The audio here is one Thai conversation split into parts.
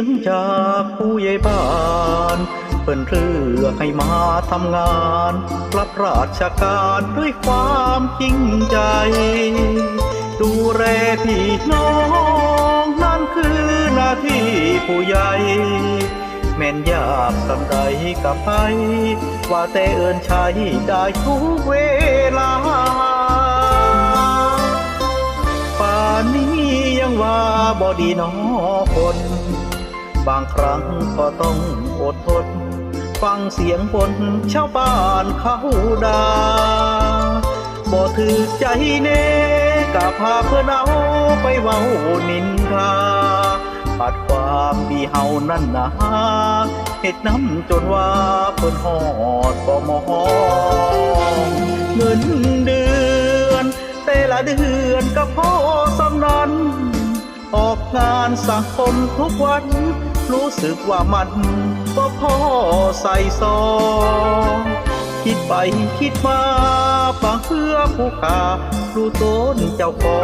ียงจากผู้ใหญ่บ้านเปิ่นเรือให้มาทำงานรับราชการด้วยความจริงใจ ดูแลพี่น้องนั่นคือหน้าที่ผู้ใหญ่แม่นยากสำใดกับใครว่าแต่เอินใช้ได้ทุกเวลา ป่านนี้ยังว่าบอดีน้อคน บางครั้งก็ต้องอดทน ฟังเสียงบนชาวบ้านเขาดาบ่ถือใจเน่กะพาเพื่อนเอาไปเว้านินทาปัดความดีเฮานั่นนะเฮ็ดน้ำจนว่าเพิ่นหอดบ่มองเงินเดือน แต่ละเดือนก็พอสำนันออกงานสังคมทุกวัน รู้สึกว่ามันก็พอใส่ซองคิดไปคิดมาปังเพื่อผู้ขารู้ต้นเจ้าขอ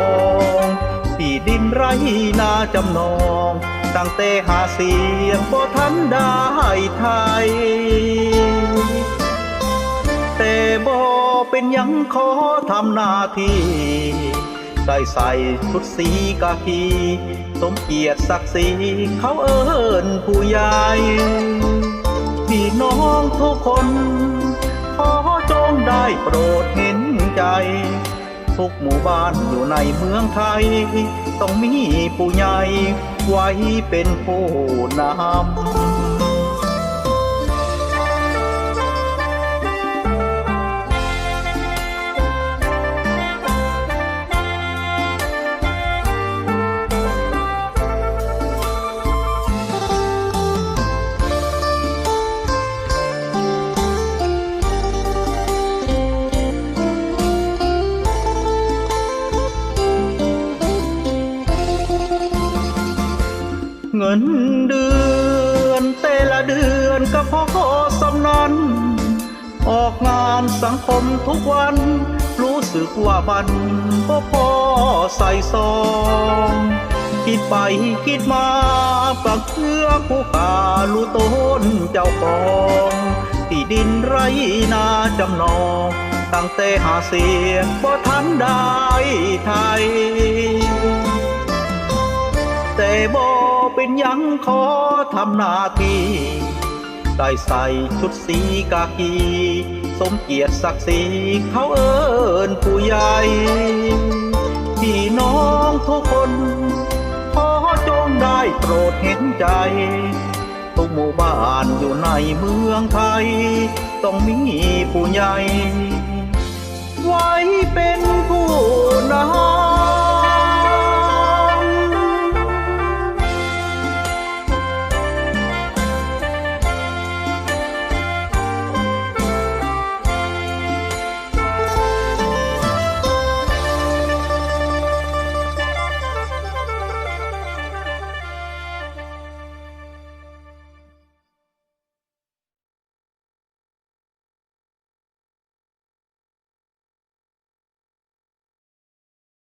งที่ดินไรนาจำนอง ตั้งแต่หาเสียงบ่ทันได้ไทย แต่บ่เป็นยังขอทำหน้าที่ ได้ใส่ชุดสีกากีสมเกียรติศักดิ์ศรีเขาเอิญผู้ใหญ่พี่น้องทุกคน ขอจงได้โปรดเห็นใจ ทุกหมู่บ้านอยู่ในเมืองไทย ต้องมีผู้ใหญ่ไว้เป็นผู้นำ เงินเดือนแต่ละเดือนก็พอสำนันออกงานสังคมทุกวัน รู้สึกว่ามันก็พอใส่ซองคิดไปคิดมาปักเพื่อผู้ขารู้ต้นเจ้าของที่ดินไรนาจำนองตั้งแต่หาเสียงบ่ทันได้ไทยแต่บ่ ขอทำหน้าที่ได้ใส่ชุดสีกากี สมเกียรติศักดิ์ศรีเขาเอิญผู้ใหญ่พี่น้องทุกคน ขอจงได้โปรดเห็นใจ ทุกหมู่บ้านอยู่ในเมืองไทย ต้องมีผู้ใหญ่